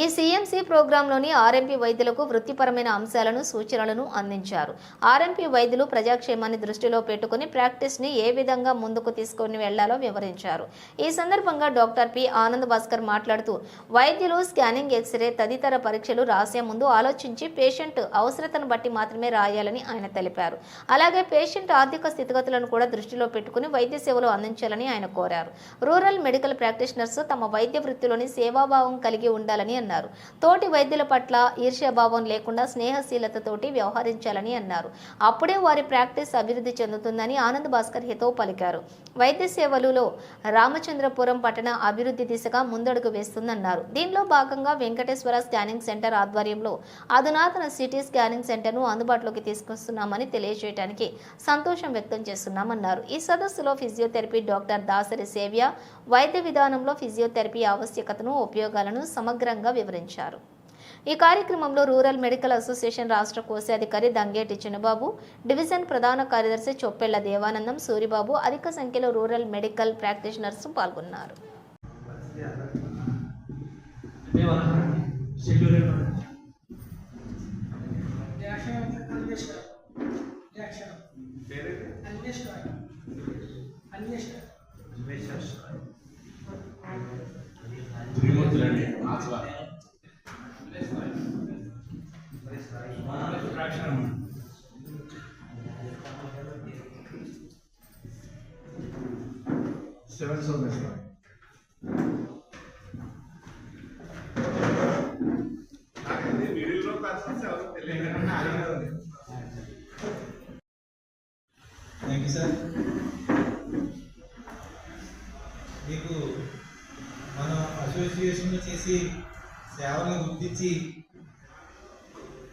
ఈ CMC ప్రోగ్రాంలోని RMP వైద్యులకు వృత్తిపరమైన అంశాలను సూచనలను అందించారు. ఆర్ఎంపీ వైద్యులు ప్రజాక్షేమాన్ని దృష్టిలో పెట్టుకుని ప్రాక్టీస్ని ఏ విధంగా ముందుకు తీసుకొని వెళ్ళాలో వివరించారు. ఈ సందర్భంగా డాక్టర్ పి. ఆనంద్ భాస్కర్ మాట్లాడుతూ వైద్యులు స్కానింగ్ ఎక్స్రే తదితర పరీక్షలు రాసే ముందు ఆలోచించి పేషెంట్ అవసరతను బట్టి మాత్రమే రాయాలని ఆయన తెలిపారు. అలాగే పేషెంట్ ఆర్థిక స్థితిగతులను కూడా దృష్టిలో పెట్టుకుని వైద్య సేవలు అందించాలని ఆయన కోరారు. రూరల్ మెడికల్ ప్రాక్టీషనర్స్ తమ వైద్య వృత్తిలోని సేవాభావం కలిగి ఉండాలని అన్నారు. తోటి వైద్యుల పట్ల ఈర్ష్యాభావం లేకుండా స్నేహశీలతతోటి వ్యవహరించాలని అన్నారు. అప్పుడే వారి ప్రాక్టీస్ అభివృద్ధి చెందుతుందని ఆనంద్ భాస్కర్ హితో పలికారు. వైద్య సేవలులో రామచంద్రపురం పట్టణ అభివృద్ధి దిశగా ముందడుగు వేస్తుందన్నారు. దీనిలో భాగంగా వెంకటేశ్వర స్కానింగ్ సెంటర్ ఆధ్వర్యంలో అధునాతన సిటీ స్కానింగ్ సెంటర్ను అందుబాటులోకి తీసుకొస్తున్నామని తెలియజేయడానికి సంతోషం వ్యక్తం చేస్తున్నామన్నారు. ఈ సదస్సులో ఫిజియోథెరపీ డాక్టర్ దాసరి సేవ్య వైద్య విధానంలో ఫిజియోథెరపీ ఆవశ్యకతను ఉపయోగాలను సమగ్రంగా వివరించారు. ఈ కార్యక్రమంలో రూరల్ మెడికల్ అసోసియేషన్ రాష్ట్ర కోశాధికారి దంగేటి చిన్నబాబు డివిజన్ ప్రధాన కార్యదర్శి చొప్పెళ్ళ దేవానందం సూరిబాబు అధిక సంఖ్యలో రూరల్ మెడికల్ ప్రాక్టీషనర్స్ పాల్గొన్నారు. Seven Someshwara thank you sir మీకు మన అసోసియేషన్లో చేసి సేవలను గుర్తించి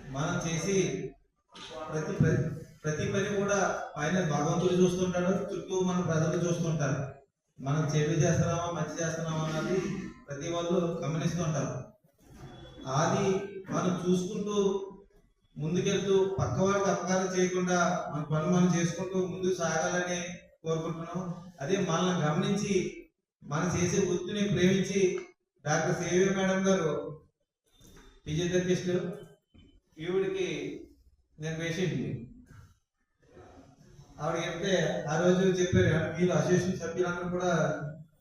మనం చేసి ప్రతి ప్రతి ప్రతి పని కూడా పైన భగవంతుడు చూస్తుంటాడు చుట్టూ మన ప్రజలు చూస్తుంటారు. మనం చెడు చేస్తున్నామా మంచి చేస్తున్నామా అన్నది ప్రతి వాళ్ళు గమనిస్తుంటారు. అది మనం చూసుకుంటూ ముందుకెళ్తూ పక్క వాళ్ళకి అపకారం చేయకుండా మన పని మనం చేసుకుంటూ ముందుకు సాగాలని కోరుకుంటున్నాం అదే మనల్ని గమనించి మనం చేసే వృత్తిని ప్రేమించి డాక్టర్ సేవి మేడం గారు ఫిజియోథెరపిస్ట్ ఈవిడికి నేను పేషెంట్ని. ఆవిడ చెప్తే ఆ రోజు చెప్పారు మీరు అసోసియేషన్ సభ్యులందరూ కూడా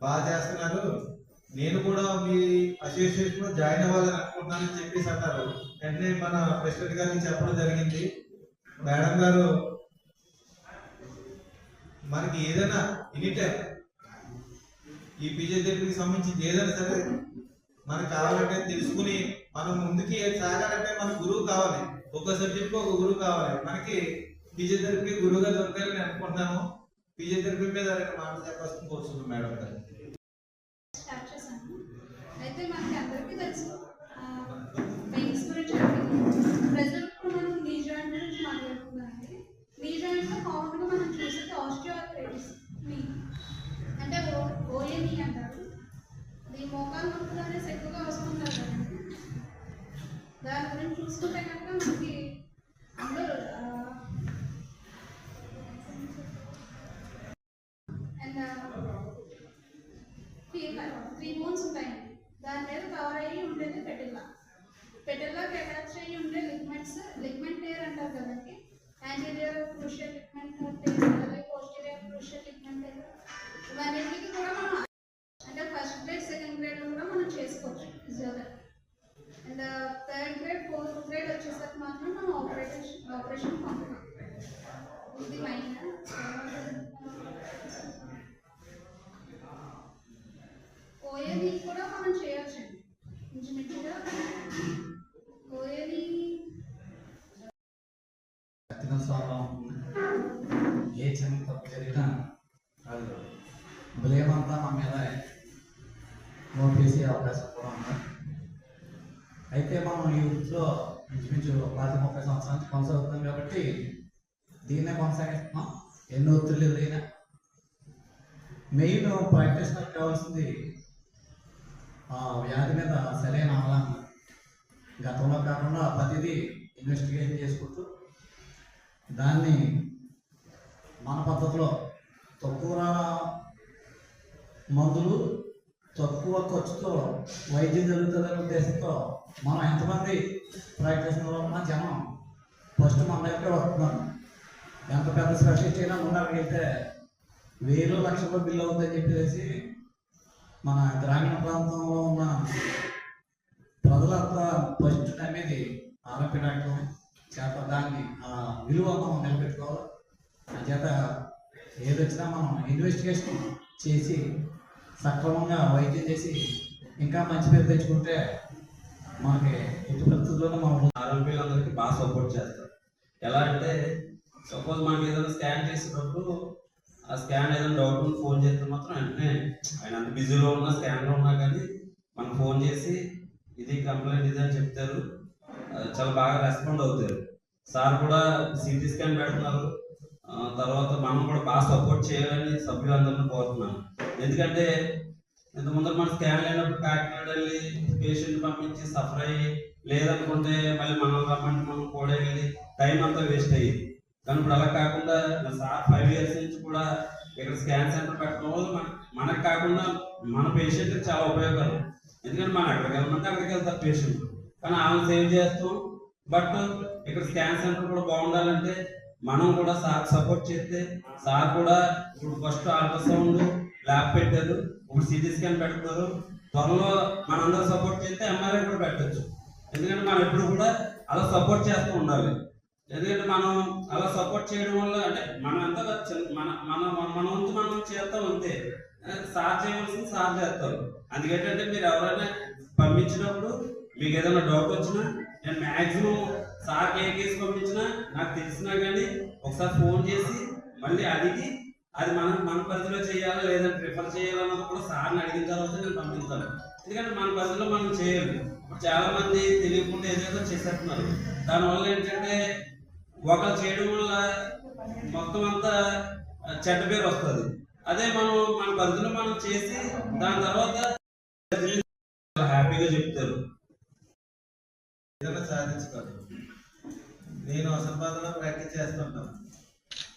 బాగా చేస్తున్నారు. నేను కూడా మీ అసోసియేషన్లో జాయిన్ అవ్వాలని అనుకుంటున్నానని చెప్పేసి అన్నారు. వెంటనే మన ప్రెసిడెంట్ గారికి చెప్పడం జరిగింది. మేడం గారు మనకి ఏదైనా ఎనీ టైం ఈ ఫిజియోథెరపీకి సంబంధించి ఏదైనా సరే మనకు కావాలంటే తెలుసుకుని మనం ముందుకి సాగాలంటే మన గురువు కావాలి. ఒక సబ్జెక్ట్కి ఒక గురువు కావాలి. మనకి ఫిజియోథెరపీ గురువుగా దొరకాలని అనుకుంటున్నాము. ఫిజియోథెరపీ మీద మాట చెప్పాల్సిన కోరుతున్నాం మేడం గారు. అయితే మనకి అందరికీ తెలుసు. చూసుకుంటే కనుక మనకి అందరూ అండ్ త్రీ బోన్స్ ఉంటాయి. దాని మీద కవర్ అయ్యి ఉండేది పెటిల్లా. పెటిల్లాకి అటాచ్ అయ్యి ఉండే లిగ్మెంట్స్ లిగ్మెంట్ టేర్ అంటారు కదండి. యాంటీరియర్ క్రూషియల్ లిగ్మెంట్ టేర్ అలాగే పోస్టీరియర్ క్రూషియల్ లిగ్మెంట్ టేర్ కూడా మనం అంటే ఫస్ట్ గ్రేడ్ సెకండ్ గ్రేడ్లో కూడా మనం చేసుకోవచ్చు. Physiotherapy and third grade fourth grade వచ్చేసరికి మాత్రం మనం ఆపరేషన్ ఆపరేషన్ పంపుతాం ఇది మైన ఓఏని కూడా మనం చేయొచ్చండి. ఇంచుమించుగా ఓఏని కఠిన స్వభావం. ఏ చిన్న తప్పు జరిగినా అది బ్లేమ్ అంతా మా మీద మోపేసే అవకాశం అయితే మనం ఈ వృత్తిలో ఇంచుమించు పాతి ముప్పై సంవత్సరాలు కొనసాగుతాం కాబట్టి దీన్నే కొనసాగిస్తున్నాం. ఎన్నో ఒత్తిళ్ళు ఎదురైనా. మెయిన్ ప్రాక్టీస్నర్ కావాల్సింది ఆ వ్యాధి మీద సరైన అవగాహన. గతంలో కాకుండా ప్రతిదీ ఇన్వెస్టిగేషన్ చేసుకుంటూ దాన్ని మన పద్ధతిలో తక్కువ మందులు తక్కువ ఖర్చుతో వైద్యం జరుగుతుందనే ఉద్దేశంతో మనం ఎంతమంది ప్రాక్టీస్ ఉన్నా జనం? ఫస్ట్ మన దగ్గర వస్తున్నాను ఎంత పెద్ద స్పెషలిస్ట్ అయినా ముందరికి వేలు లక్షల బిల్లు అవుతుందని చెప్పేసి మన గ్రామీణ ప్రాంతంలో ఉన్న ప్రజలంతా ఫస్ట్ అనేది ఆరోగ్య డాక్టర్ చేత దాన్ని ఆ విలువ మనం నిలబెట్టుకోవాలి. చేత ఏదొచ్చినా మనం ఇన్వెస్టిగేషన్ చేసి సక్రమంగా వైద్యం చేసి ఇంకా మంచి పేరు తెచ్చుకుంటే మనకి ఎట్టి పరిస్థితుల్లోనూ మా ఆరోగ్యులందరికీ బాగా సపోర్ట్ చేస్తారు. ఎలా అంటే సపోజ్ మనకి ఏదైనా స్కాన్ చేసేటప్పుడు ఆ స్కాన్ ఏదైనా డౌట్ ఫోన్ చేస్తే మాత్రం వెంటనే ఆయన అంత బిజీలో ఉన్నా స్కాన్లో ఉన్నా కానీ మనం ఫోన్ చేసి ఇది కంప్లైంట్ ఇది అని చెప్తారు. చాలా బాగా రెస్పాండ్ అవుతారు. సార్ కూడా సిటీ స్కాన్ పెడుతున్నారు. తర్వాత మనం కూడా బాగా సపోర్ట్ చేయాలని సభ్యులందరినీ కోరుతున్నాను. ఎందుకంటే ఇంత ముందర మనం స్కాన్ లేనప్పుడు కాకినాడ వెళ్ళి పేషెంట్ పంపించి సఫర్ అయ్యి లేదనుకుంటే మళ్ళీ మనం రమ్మంటే మనం కూడా వెళ్ళి టైం అంతా వేస్ట్ అయ్యింది. కానీ ఇప్పుడు అలా కాకుండా సార్ ఫైవ్ ఇయర్స్ నుంచి కూడా ఇక్కడ స్కాన్ సెంటర్ పెట్టడం వల్ల మన మనకు కాకుండా మన పేషెంట్కి చాలా ఉపయోగకరం. ఎందుకంటే మనం ఎక్కడికి వెళ్ళమంటే అక్కడికి వెళ్తారు పేషెంట్ కానీ ఆమె సేవ్ చేస్తాం. బట్ ఇక్కడ స్కాన్ సెంటర్ కూడా బాగుండాలంటే మనం కూడా సార్ సపోర్ట్ చేస్తే సార్ కూడా ఇప్పుడు ఫస్ట్ అల్ట్రాసౌండ్ ల్యాబ్ పెట్టారు. ఇప్పుడు సిటీ స్కాన్ పెడతారు. త్వరలో మనందరూ సపోర్ట్ చేస్తే ఎంఆర్ఐ కూడా పెట్టచ్చు. ఎందుకంటే మనం ఎప్పుడు కూడా అలా సపోర్ట్ చేస్తూ ఉండాలి. ఎందుకంటే మనం అలా సపోర్ట్ చేయడం వల్ల అంటే మనంతా ఎంత మన మన మన- వంతు మనం చేస్తాం అంతే. సార్ చేయవలసింది సార్ చేస్తారు. అందుకేంటంటే మీరు ఎవరైనా పంపించినప్పుడు మీకు ఏదైనా డౌట్ వచ్చినా నేను మ్యాక్సిమం సార్కి ఏ కేసు పంపించినా? నాకు తెలిసినా కానీ ఒకసారి ఫోన్ చేసి మళ్ళీ అడిగి అది మనం మన పరిధిలో చేయాలా లేదా ప్రిఫర్ చేయాలన్నది కూడా సార్ని అడిగిన తర్వాత నేను పంపిస్తాను. ఎందుకంటే మన పరిధిలో మనం చేయాలి ఇప్పుడు చాలా మంది తెలియకుండా ఏదేదో చేసేస్తున్నారు. దానివల్ల ఏంటంటే ఒకరు చేయడం వల్ల మొత్తం అంతా చెడ్డ పేరు వస్తుంది. అదే మనం మన పరిధిలో మనం చేసి దాని తర్వాత హ్యాపీగా చెప్తారు. ఏదైనా సాధించుకోవాలి. నేను అసంపాదన ప్రాక్టీస్ చేస్తుంటాను.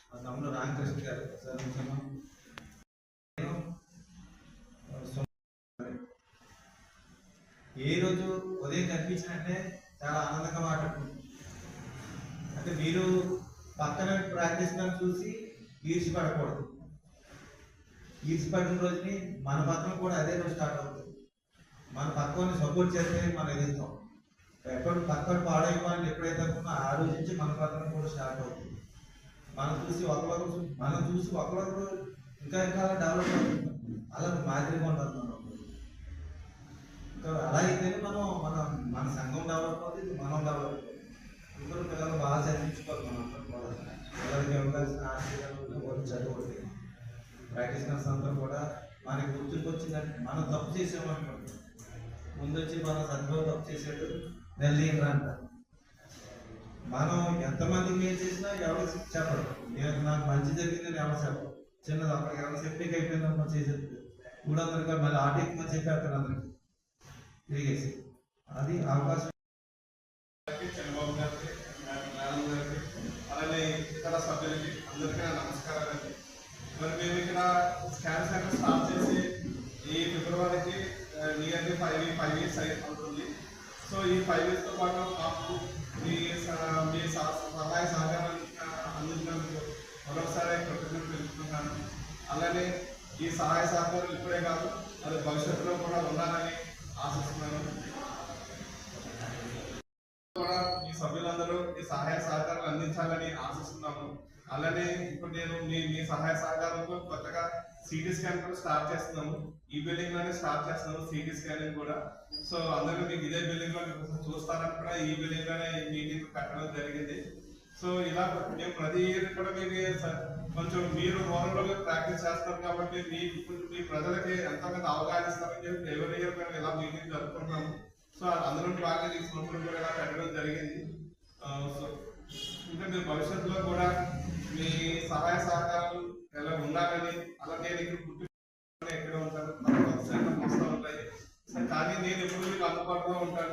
మా తమ్ముడు రామకృష్ణ గారు. సార్ ఏ రోజు ఉదయం కనిపించినట్టే చాలా ఆనందంగా మాట్లాడుకుంటాం అంటే మీరు పక్కన ప్రాక్టీస్ చూసి ఈర్చిపడకూడదు ఈర్చిపడిన రోజుని మన పక్కన కూడా అదే రోజు స్టార్ట్ అవుతుంది. మన పక్కని సపోర్ట్ చేస్తే మనం ఎదుగుతాం. ఎప్పుడు పక్కన పాడైపోయింది ఎప్పుడైతే అనుకున్నా ఆ రోజు నుంచి మన పక్కన కూడా స్టార్ట్ అవుతుంది. మనం చూసి ఒకరొకరు మనం చూసి ఒకరొకరు ఇంకా ఇంకా డెవలప్ అవుతుంది. అలా మాదిరిగా ఉండాలి మనం. ఇంకా అలా అయితేనే మనం మన మన సంఘం డెవలప్ అవుతుంది మనం డెవలప్ అవుతుంది. అందరూ పిల్లలు బాగా చదివించుకోవాలి మనం అందరం కూడా. పిల్లలకి ఇవ్వవలసిన ఆశీర్వాదాలు చదువుకోండి ప్రాక్టీస్ నర్స్ అందరూ కూడా మనకి గుర్తుకు వచ్చిందంటే మనం తప్పు చేసామనుకోండి ముందు వచ్చి మన సద్భావం తప్పు చేసేటప్పుడు నెల్లీరా అంట మనం ఎంతమందికి మేలు చేసినా ఎవరు చెప్పరు నేను నాకు మంచి జరిగిందని ఎవరు చెప్పరు. చిన్నది అక్కడికి ఎవరు చెప్పేకి అయిపోయింది మనం చేసేది. కూడా వందలకి మళ్ళీ ఆటోకి మనం చెప్పేస్తారు అందరికి. తిరిగేసి. అది అవకాశం. చంద్రబాబు గారికి మేడం గారికి అలానే ఇతర సభ్యులకి అందరికీ నా నమస్కారాలండి మరి మేము ఇక్కడ స్కాన్ సెంటర్ స్టార్ట్ చేసి ఈ ఫిబ్రవరికి నియర్లీ ఫైవ్ ఫైవ్ ఇయర్స్ అయిపోతుంది సో ఈ ఫైవ్ ఇయర్స్తో పాటు మాకు మీ స- మీ సహ- సహాయ సహకారం అందించినందుకు మరొకసారి కృతజ్ఞతలు తెలుపుతున్నాను అలానే ఈ సహాయ సహకారం ఇప్పుడే కాదు అది భవిష్యత్తులో కూడా ఉండాలని ఆశిస్తున్నాను కూడా మీ సభ్యులందరూ ఈ సహాయ సహకారాలు అందించాలని ఆశిస్తున్నాము అలానే ఇప్పుడు నేను మీ మీ సహాయ సహకారంతో కొత్తగా సిటీ స్కాన్ కూడా స్టార్ట్ చేస్తున్నాము. ఈ బిల్డింగ్లోనే స్టార్ట్ చేస్తున్నాము సిటీ స్కానింగ్ కూడా. సో అందరూ మీకు ఇదే బిల్డింగ్లో మీకు చూస్తారని కూడా ఈ బిల్డింగ్లోనే మీటింగ్ కట్టడం జరిగింది. సో ఇలా మేము ప్రతి ఇయర్ కూడా మీకు కొంచెం మీరు రూరల్ ప్రాక్టీస్ చేస్తారు కాబట్టి మీ మీ ప్రజలకి ఎంతో కొంత అవగాహన ఇస్తారని చెప్పి ఎవరి ఇయర్ మేము ఇలా మీటింగ్ జరుపుకుంటున్నాము. సో అందరూ బాగా ఈ సంవత్సరం కూడా ఇలా కట్టడం జరిగింది. Uh, సో ఇంకా మీరు భవిష్యత్తులో కూడా మీ సహాయ సహకారం ఎలా ఉండాలని అలా ఎక్కడ ఉంటాను. కానీ నేను ఎప్పుడు మీకు అందుబాటులో ఉంటాను?